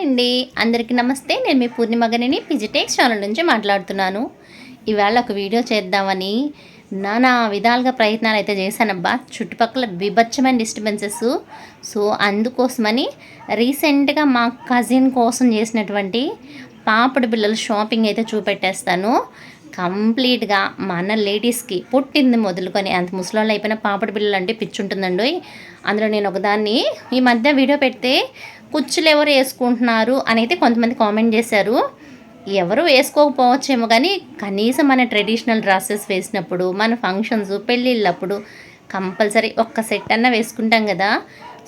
Hi అండి. అందరికీ నమస్తే. నేను మీ పూర్ణిమగనిని పిజిటెక్స్ ఛానల్ నుంచి మాట్లాడుతున్నాను. ఇవాళ ఒక వీడియో చేద్దామని నానా విధాలుగా ప్రయత్నాలు అయితే చేశానబ్బా. చుట్టుపక్కల విభత్సమైన డిస్టర్బెన్సెస్ సో అందుకోసమని రీసెంట్గా మా కజిన్ కోసం చేసినటువంటి పాపడి పిల్లల షాపింగ్ అయితే చూపెట్టేస్తాను. కంప్లీట్గా మన లేడీస్కి పుట్టింది మొదలుకొని అంత ముసలోళ్ళు అయిపోయిన పాపడి పిల్లలు అంటే పిచ్చుంటుందండి అందులో నేను ఒకదాన్ని ఈ మధ్య వీడియో పెడితే కుచ్చులు ఎవరు వేసుకుంటున్నారు అని అయితే కొంతమంది కామెంట్ చేశారు. ఎవరు వేసుకోకపోవచ్చేమో కానీ కనీసం మన ట్రెడిషనల్ డ్రెస్సెస్ వేసినప్పుడు మన ఫంక్షన్స్ పెళ్ళిళ్ళప్పుడు కంపల్సరీ ఒక్క సెట్ అన్న వేసుకుంటాం కదా.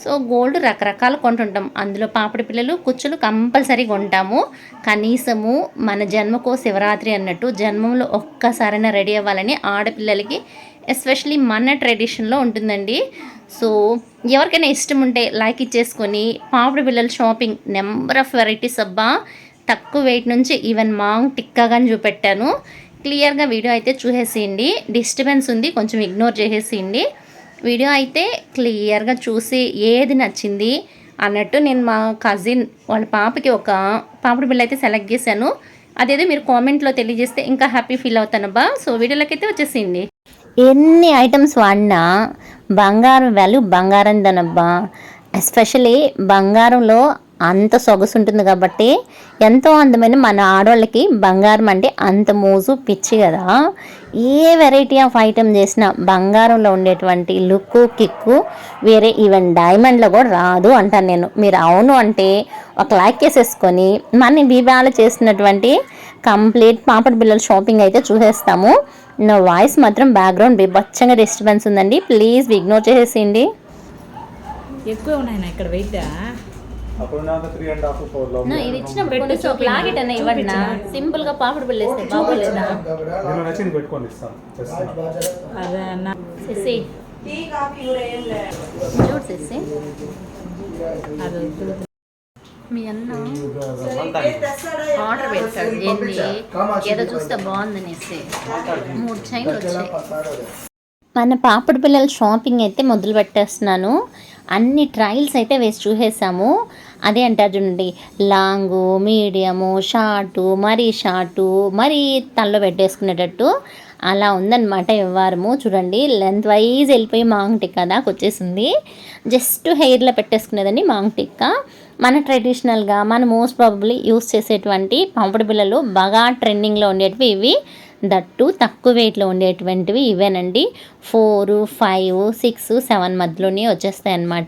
సో గోల్డ్ రకరకాలు కొంటుంటాం. అందులో పాపిడి పిల్లలు కుచ్చులు కంపల్సరీ కొంటాము. కనీసము మన జన్మకో శివరాత్రి అన్నట్టు జన్మంలో ఒక్కసారైనా రెడీ అవ్వాలని ఆడపిల్లలకి ఎస్పెషలీ మన ట్రెడిషన్లో ఉంటుందండి. సో ఎవరికైనా ఇష్టం ఉంటే లైక్ ఇచ్చేసుకొని పాపడి పిల్లల షాపింగ్ నెంబర్ ఆఫ్ వెరైటీస్ అబ్బా. తక్కువ వెయిట్ నుంచి ఈవెన్ మాంగ్ టిక్కాగా చూపెట్టాను. క్లియర్గా వీడియో అయితే చూసేసేయండి. డిస్టర్బెన్స్ ఉంది కొంచెం ఇగ్నోర్ చేసేసేయండి. వీడియో అయితే క్లియర్గా చూసి ఏది నచ్చింది అన్నట్టు నేను మా కజిన్ వాళ్ళ పాపకి ఒక పాపడి బిల్ల అయితే సెలెక్ట్ చేశాను. అదేదో మీరు కామెంట్లో తెలియజేస్తే ఇంకా హ్యాపీ ఫీల్ అవుతానబ్బా. సో వీడియోలోకి అయితే వచ్చేసింది ఎన్ని ఐటమ్స్ వాడినా బంగారం వాల్యూ బంగారం దనబ్బా. ఎస్పెషలీ బంగారంలో అంత సొగసు ఉంటుంది కాబట్టి ఎంతో అందమైన మన ఆడవాళ్ళకి బంగారం అంటే అంత మోజు పిచ్చి కదా. ఏ వెరైటీ ఆఫ్ ఐటమ్ చేసినా బంగారంలో ఉండేటువంటి లుక్ కిక్కు వేరే ఈవెన్ డైమండ్లో కూడా రాదు అంటాను నేను. మీరు అవును అంటే ఒక లైక్ వేసేసుకొని మన బీబాల చేసినటువంటి కంప్లీట్ పాపడి బిల్లల షాపింగ్ అయితే చూసేస్తాము. నా వాయిస్ మాత్రం బ్యాక్గ్రౌండ్ బీభత్సంగా డిస్టర్బెన్స్ ఉందండి. ప్లీజ్ ఇగ్నోర్ చేసేసిండి ఎక్కువ ఉన్నాయి ఇక్కడ వెయిట్ అప్పుడు నాకు త్రీ అండ్ హాఫ్ ఫోర్లో నా ఇది ఇచ్చినప్పుడు కొంచెం ఒక లాకెట్ అన్న ఇవ్వండి నా. సింపుల్గా పాపడి వేస్తే బాగోలేదా? నేను నచ్చింది పెట్టుకొని ఇస్తాను. చేస్తాను అదే అన్న. సిసి చూడు సిసి అది వద్దు. మీ అన్న ఆర్డర్ పెట్టాడు ఏంది ఏదో చూస్తే బాగుందనేసి. మూడు చైన్లు వచ్చాయి. మన పాపడి పిల్లల షాపింగ్ అయితే మొదలు పెట్టేస్తున్నాను. అన్ని ట్రయల్స్ అయితే వేసి చూసేసాము. అదే అంటారు చూడండి లాంగు మీడియము షార్టు మరీ షార్టు మరీ తల్లో పెట్టేసుకునేటట్టు అలా ఉందన్నమాట వ్యవహారము. చూడండి లెంత్ వైజ్ వెళ్ళిపోయి మాంగ్ టిక్కా దాకా వచ్చేసింది. జస్ట్ హెయిర్లో పెట్టేసుకునేదండి మాంగ్ టిక్కా మన ట్రెడిషనల్గా మన మోస్ట్ ప్రాబబ్లీ యూస్ చేసేటువంటి పంపుడు బిళ్ళలు బాగా ట్రెండింగ్లో ఉండేటివి ఇవి. దట్టు తక్కువ వెయిట్లో ఉండేటువంటివి ఇవేనండి. ఫోర్ ఫైవ్ సిక్స్ సెవెన్ మధ్యలోనే వచ్చేస్తాయి అన్నమాట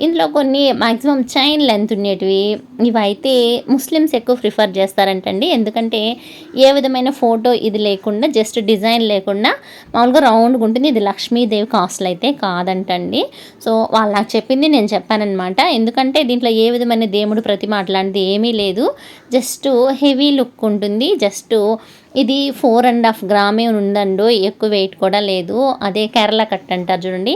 ఇందులో కొన్ని మ్యాక్సిమం చైన్ లెంత్ ఉండేటివి ఇవైతే ముస్లిమ్స్ ఎక్కువ ప్రిఫర్ చేస్తారంటండి. ఎందుకంటే ఏ విధమైన ఫోటో ఇది లేకుండా జస్ట్ డిజైన్ లేకుండా మామూలుగా రౌండ్గా ఉంటుంది. ఇది లక్ష్మీదేవి కాస్ట్లు అయితే కాదంటండి. సో వాళ్ళు నాకు చెప్పింది నేను చెప్పానన్నమాట. ఎందుకంటే దీంట్లో ఏ విధమైన దేవుడు ప్రతిమ అట్లాంటిది ఏమీ లేదు. జస్ట్ హెవీ లుక్ ఉంటుంది. జస్ట్ ఇది ఫోర్ అండ్ హాఫ్ గ్రామే ఉందండు ఎక్కువ వెయిట్ కూడా లేదు. అదే కేరళ కట్ అంటారు చూడండి.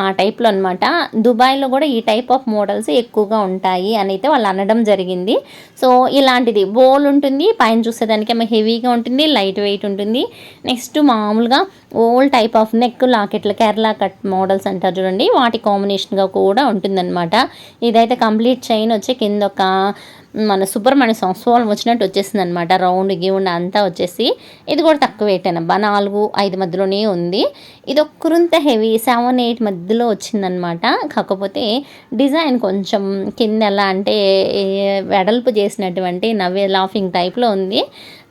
ఆ టైప్లో అనమాట దుబాయ్లో కూడా ఈ టైప్ ఆఫ్ మోడల్స్ ఎక్కువగా ఉంటాయి అని అయితే వాళ్ళు అనడం జరిగింది. సో ఇలాంటిది. బోల్ ఉంటుంది పైన చూసేదానికి ఏమో హెవీగా ఉంటుంది లైట్ వెయిట్ ఉంటుంది. నెక్స్ట్ మామూలుగా ఓల్డ్ టైప్ ఆఫ్ నెక్ లాకెట్లు కేరళ కట్ మోడల్స్ అంటారు చూడండి. వాటి కాంబినేషన్గా కూడా ఉంటుందన్నమాట. ఇదైతే కంప్లీట్ చైన్ వచ్చి కింద ఒక మన సుబ్రహ్మణ్య సంవత్సరం వచ్చినట్టు వచ్చేసింది అనమాట రౌండ్ గివుండ్ అంతా వచ్చేసి ఇది కూడా తక్కువ వెయిట్ అనబ్బా నాలుగు ఐదు మధ్యలోనే ఉంది. ఇది ఒక్కరింత హెవీ సెవెన్ ఎయిట్ మధ్యలో వచ్చిందనమాట కాకపోతే డిజైన్ కొంచెం కింద ఎలా అంటే వెడల్పు చేసినటువంటి నవ్వే లాఫింగ్ టైప్లో ఉంది.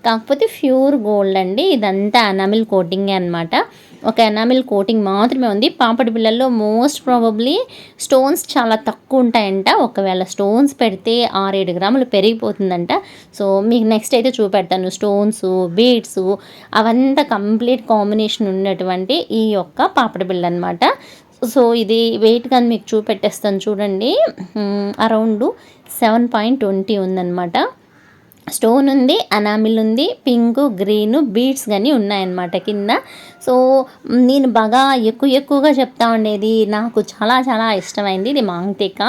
కాకపోతే ప్యూర్ గోల్డ్ అండి. ఇదంతా ఎనామిల్ కోటింగే అనమాట ఒక ఎనామిల్ కోటింగ్ మాత్రమే ఉంది. పాపడి బిళ్ళల్లో మోస్ట్ ప్రాబబ్లీ స్టోన్స్ చాలా తక్కువ ఉంటాయంట. ఒకవేళ స్టోన్స్ పెడితే ఆరేడు గ్రాములు పెరిగిపోతుందంట. సో మీకు నెక్స్ట్ అయితే చూపెడతాను. స్టోన్స్ బీడ్స్ అవంతా కంప్లీట్ కాంబినేషన్ ఉన్నటువంటి ఈ యొక్క పాపడి బిళ్ళ అనమాట సో ఇది వెయిట్ కానీ మీకు చూపెట్టేస్తాను చూడండి. అరౌండ్ సెవెన్ పాయింట్ ట్వంటీ ఉందన్నమాట. స్టోన్ ఉంది అనామిల్ ఉంది పింక్ గ్రీన్ బీడ్స్ కానీ ఉన్నాయన్నమాట కింద. సో నేను బాగా ఎక్కువ ఎక్కువగా చెప్తా ఉండేది నాకు చాలా చాలా ఇష్టమైంది ఇది మాంగ్తేక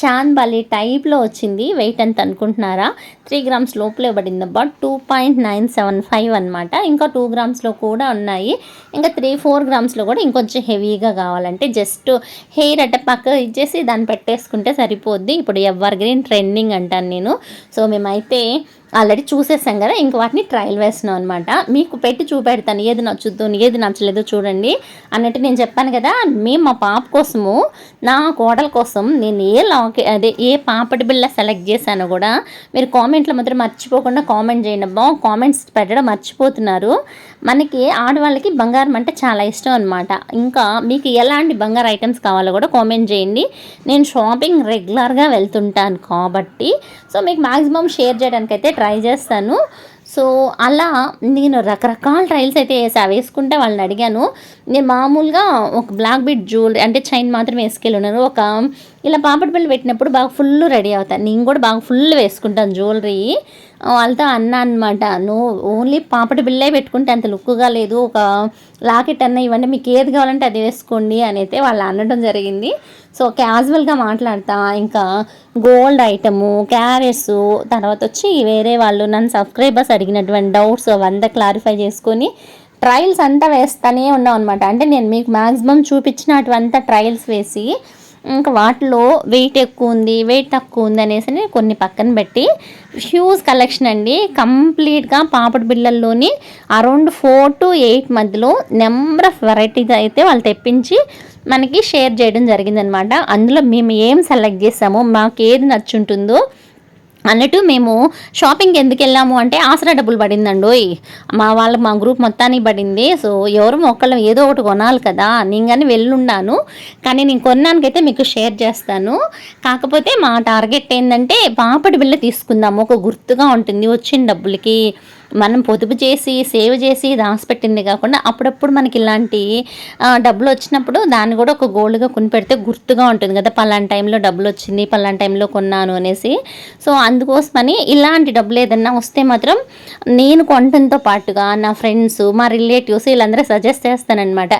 చాన్ బలి టైప్లో వచ్చింది వెయిట్ ఎంత అనుకుంటున్నారా? త్రీ గ్రామ్స్ లోపలే పడింది అబ్బా two point nine seven five అనమాట ఇంకా టూ గ్రామ్స్లో కూడా ఉన్నాయి. ఇంకా త్రీ ఫోర్ గ్రామ్స్లో కూడా ఇంకొంచెం హెవీగా కావాలంటే జస్ట్ హెయిర్ అట్ట పక్క ఇచ్చేసి దాన్ని పెట్టేసుకుంటే సరిపోద్ది. ఇప్పుడు ఎవర్ గ్రీన్ ట్రెండింగ్ అంటాను నేను. సో మేమైతే ఆల్రెడీ చూసేసాం కదా ఇంక వాటిని ట్రయల్ వేస్తున్నాం అనమాట మీకు పెట్టి చూపెడతాను ఏది నచ్చుద్దు ఏది నచ్చలేదో చూడండి అన్నట్టు నేను చెప్పాను కదా మేము మా పాప కోసము నా కోడల కోసం నేను ఏ లాకే అదే ఏ పాపటి బిళ్ళ సెలెక్ట్ చేశానో కూడా మీరు కామెంట్లో మాత్రం మర్చిపోకుండా కామెంట్ చేయండి అబ్బా. కామెంట్స్ పెట్టడం మర్చిపోతున్నారు. మనకి ఆడవాళ్ళకి బంగారం అంటే చాలా ఇష్టం అనమాట ఇంకా మీకు ఎలాంటి బంగారు ఐటమ్స్ కావాలో కూడా కామెంట్ చేయండి. నేను షాపింగ్ రెగ్యులర్గా వెళ్తుంటాను కాబట్టి. సో మీకు మ్యాక్సిమం షేర్ చేయడానికి అయితే ట్రై చేస్తాను. సో అలా నేను రకరకాల ట్రయల్స్ అయితే వేసా. వేసుకుంటే వాళ్ళని అడిగాను. నేను మామూలుగా ఒక బ్లాక్ బిట్ జ్యువెలరీ అంటే చైన్ మాత్రం వేసుకెళ్ళున్నాను. ఒక ఇలా పాపడి బిళ్ళ పెట్టినప్పుడు బాగా ఫుల్ రెడీ అవుతాను నేను కూడా బాగా ఫుల్ వేసుకుంటాను జ్యువెలరీ వాళ్ళతో అన్నా అనమాట నువ్వు ఓన్లీ పాపటి బిల్లే పెట్టుకుంటే అంత లుక్గా లేదు. ఒక లాకెట్ అన్న ఇవన్నీ మీకు ఏది కావాలంటే అది వేసుకోండి అని అయితే వాళ్ళు అనడం జరిగింది. సో క్యాజువల్గా మాట్లాడతా. ఇంకా గోల్డ్ ఐటము క్యారెట్స్ తర్వాత వచ్చి వేరే వాళ్ళు నన్ను సబ్స్క్రైబర్స్ అడిగినటువంటి డౌట్స్ అవంతా క్లారిఫై చేసుకొని ట్రయల్స్ అంతా వేస్తానే ఉన్నాం అనమాట అంటే నేను మీకు మ్యాక్సిమం చూపించినటువంతా ట్రయల్స్ వేసి ఇంకా వాటిలో వెయిట్ ఎక్కువ ఉంది వెయిట్ తక్కువ ఉంది అనేసి కొన్ని పక్కన పెట్టి హ్యూజ్ కలెక్షన్ అండి. కంప్లీట్గా పాపడి బిళ్ళల్లోని అరౌండ్ ఫోర్ టు ఎయిట్ మధ్యలో నెంబర్ ఆఫ్ వెరైటీస్ అయితే వాళ్ళు తెప్పించి మనకి షేర్ చేయడం జరిగిందనమాట. అందులో మేము ఏం సెలెక్ట్ చేసామో మాకు ఏది నచ్చుంటుందో అన్నట్టు మేము షాపింగ్ ఎందుకు వెళ్ళాము అంటే ఆసరా డబ్బులు పడిందండోయ్ మా వాళ్ళ మా గ్రూప్ మొత్తానికి పడింది. సో ఎవరు మొక్కలు ఏదో ఒకటి కొనాలి కదా నేను కానీ వెళ్ళుండాను కానీ నేను కొన్నానికైతే మీకు షేర్ చేస్తాను. కాకపోతే మా టార్గెట్ ఏంటంటే పాపడి బిళ్ళ తీసుకుందాము. ఒక గుర్తుగా ఉంటుంది వచ్చిన డబ్బులకి. మనం పొదుపు చేసి సేవ్ చేసి దాచిపెట్టింది కాకుండా అప్పుడప్పుడు మనకి ఇలాంటి డబ్బులు వచ్చినప్పుడు దాన్ని కూడా ఒక గోల్డ్గా కొని పెడితే గుర్తుగా ఉంటుంది కదా. పలానా టైంలో డబ్బులు వచ్చింది పలానా టైంలో కొన్నాను అనేసి. సో అందుకోసమని ఇలాంటి డబ్బులు ఏదన్నా వస్తే మాత్రం నేను కొంటంతో పాటుగా నా ఫ్రెండ్స్ మా రిలేటివ్స్ వీళ్ళందరూ సజెస్ట్ చేస్తానన్నమాట.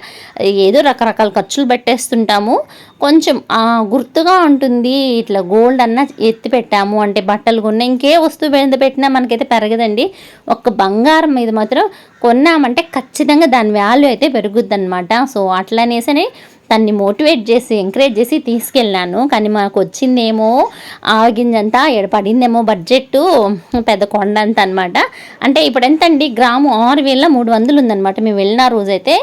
ఏదో రకరకాల ఖర్చులు పెట్టేస్తుంటాము. కొంచెం గుర్తుగా ఉంటుంది ఇట్లా గోల్డ్ అన్న ఎత్తి పెట్టాము అంటే బట్టలు కొన్నా ఇంకే వస్తువు మీద పెట్టినా మనకైతే పెరగదండి. ఒక్క బంగారం మీద మాత్రం కొన్నామంటే ఖచ్చితంగా దాని వాల్యూ అయితే పెరుగుద్ది అనమాట సో అట్లనేసని తన్ని మోటివేట్ చేసి ఎంకరేజ్ చేసి తీసుకెళ్ళాను. కానీ మాకు వచ్చిందేమో ఆగిందంతా ఎడపడిందేమో బడ్జెట్ పెద్ద కొండ అంత అనమాట అంటే ఇప్పుడు ఎంత అండి గ్రాము ఆరు వేల మూడు వందలు ఉందన్నమాట మేము వెళ్ళిన రోజైతే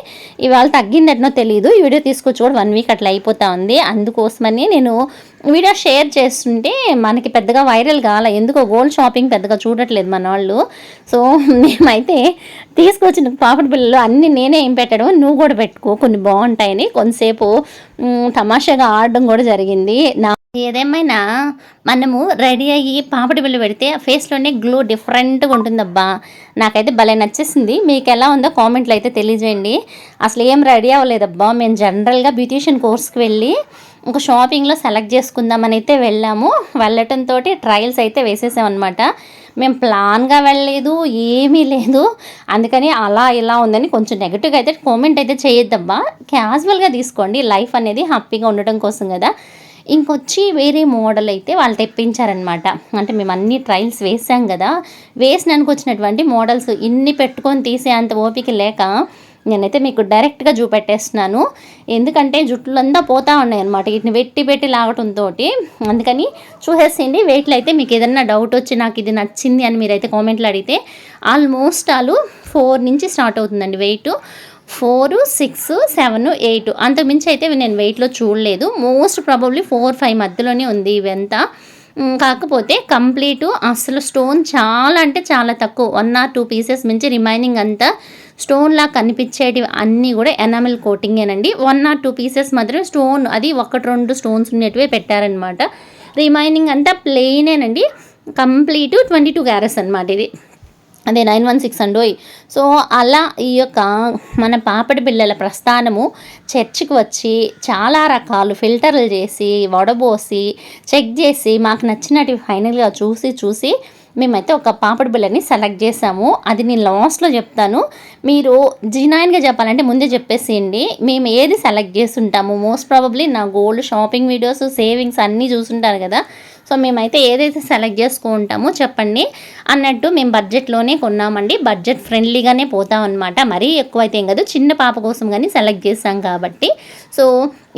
ఇవాళ తగ్గిందటనో తెలియదు ఈ వీడియో తీసుకొచ్చి కూడా వన్ వీక్ అట్లా అయిపోతా ఉంది. అందుకోసమని నేను వీడియో షేర్ చేస్తుంటే మనకి పెద్దగా వైరల్ కావాల ఎందుకో గోల్డ్ షాపింగ్ పెద్దగా చూడట్లేదు మన వాళ్ళు సో మేమైతే తీసుకొచ్చిన పాపడి పిల్లలు అన్నీ నేనే ఏం పెట్టడం నువ్వు కూడా పెట్టుకో. కొన్ని బాగుంటాయని కొంతసేపు మ్, తమాషాగా ఆడడం కూడా జరిగింది. నా ఏదేమైనా మనము రెడీ అయ్యి పాపడి బిల్లు పెడితే ఆ ఫేస్లోనే గ్లో డిఫరెంట్గా ఉంటుందబ్బా. నాకైతే భలే నచ్చేసింది. మీకు ఎలా ఉందో కామెంట్లు అయితే తెలియజేయండి. అసలు ఏం రెడీ అవ్వలేదబ్బా. మేము జనరల్గా బ్యూటీషియన్ కోర్స్కి వెళ్ళి ఇంకా షాపింగ్లో సెలెక్ట్ చేసుకుందామని అయితే వెళ్ళాము. వెళ్ళటంతో ట్రయల్స్ అయితే వేసేసామన్నమాట మేము ప్లాన్గా వెళ్ళలేదు ఏమీ లేదు. అందుకని అలా ఇలా ఉందని కొంచెం నెగిటివ్గా అయితే కామెంట్ అయితే చేయొద్దబ్బా. క్యాజువల్గా తీసుకోండి. లైఫ్ అనేది హ్యాపీగా ఉండటం కోసం కదా. ఇంకొచ్చి వేరే మోడల్ అయితే వాళ్ళు తెప్పించారనమాట అంటే మేము అన్ని ట్రయల్స్ వేసాం కదా. వేసినానికి వచ్చినటువంటి మోడల్స్ ఇన్ని పెట్టుకొని తీసే అంత ఓపిక లేక నేనైతే మీకు డైరెక్ట్గా చూపెట్టేస్తున్నాను. ఎందుకంటే జుట్లంతా పోతా ఉన్నాయి అనమాట వీటిని పెట్టి పెట్టి లాగటంతో అందుకని చూసేసేయండి. వెయిట్లో అయితే మీకు ఏదన్నా డౌట్ వచ్చి నాకు ఇది నచ్చింది అని మీరైతే కామెంట్లో అడిగితే ఆల్మోస్ట్ ఆలు ఫోర్ నుంచి స్టార్ట్ అవుతుందండి weight. Four six seven eight. అంతకుమించి అయితే నేను వెయిట్లో చూడలేదు. మోస్ట్ ప్రాబబ్లీ ఫోర్ ఫైవ్ మధ్యలోనే ఉంది ఇవంతా. కాకపోతే కంప్లీట్ అసలు స్టోన్ చాలా అంటే చాలా తక్కువ. వన్ ఆర్ టూ పీసెస్ మించి రిమైనింగ్ అంతా స్టోన్లా కనిపించేటివి అన్నీ కూడా ఎనామిల్ కోటింగేనండి వన్ ఆర్ టూ పీసెస్ మాత్రం స్టోన్ అది ఒకటి రెండు స్టోన్స్ ఉండేటివే పెట్టారనమాట రిమైనింగ్ అంతా ప్లెయినేనండి కంప్లీట్ ట్వంటీ టూ క్యారెట్స్ అనమాట ఇది. అదే నైన్ వన్ సిక్స్ అండోయ్ సో అలా ఈ యొక్క మన పాపడి పిల్లల ప్రస్థానము చర్చికి వచ్చి చాలా రకాలు ఫిల్టర్లు చేసి వడబోసి చెక్ చేసి మాకు నచ్చినట్టు ఫైనల్గా చూసి చూసి మేమైతే ఒక పాపడి బిళ్ళని సెలెక్ట్ చేసాము. అది నేను లాస్ట్లో చెప్తాను. మీరు జినాయిన్గా చెప్పాలంటే ముందే చెప్పేసేయండి. మేము ఏది సెలెక్ట్ చేసి ఉంటాము మోస్ట్ ప్రాబబ్లీ నా గోల్డ్ షాపింగ్ వీడియోస్ సేవింగ్స్ అన్నీ చూసుంటారు కదా. సో మేమైతే ఏదైతే సెలెక్ట్ చేసుకుంటామో చెప్పండి. అన్నట్టు మేము బడ్జెట్లోనే కొన్నామండి. బడ్జెట్ ఫ్రెండ్లీగానే పోతాం అనమాట మరీ ఎక్కువ అయితే ఏం కాదు. చిన్న పాప కోసం కానీ సెలెక్ట్ చేసాం కాబట్టి. సో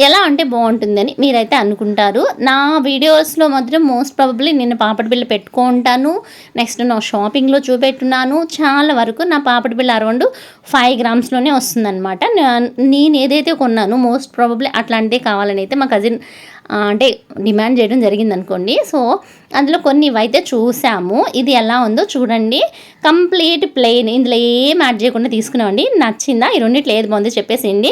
ఎలా అంటే బాగుంటుందని మీరైతే అనుకుంటారు. నా వీడియోస్లో మాత్రం మోస్ట్ ప్రాబబ్లీ నేను పాపడి బిళ్ళ పెట్టుకుంటాను. నెక్స్ట్ నా షాపింగ్లో చూపెట్టున్నాను. చాలా వరకు నా పాపడి బిళ్ళ అరౌండ్ ఫైవ్ గ్రామ్స్లోనే వస్తుందన్నమాట. నేను ఏదైతే కొన్నాను మోస్ట్ ప్రాబబ్లీ అట్లాంటిదే కావాలని అయితే మా కజిన్ అంటే డిమాండ్ చేయడం జరిగింది అనుకోండి సో అందులో కొన్ని ఇవైతే చూసాము. ఇది ఎలా ఉందో చూడండి. కంప్లీట్ ప్లెయిన్ ఇందులో ఏం యాడ్ చేయకుండా తీసుకున్నామండి. నచ్చిందా? ఈ రెండిట్లో ఏది బాగుందో చెప్పేసింది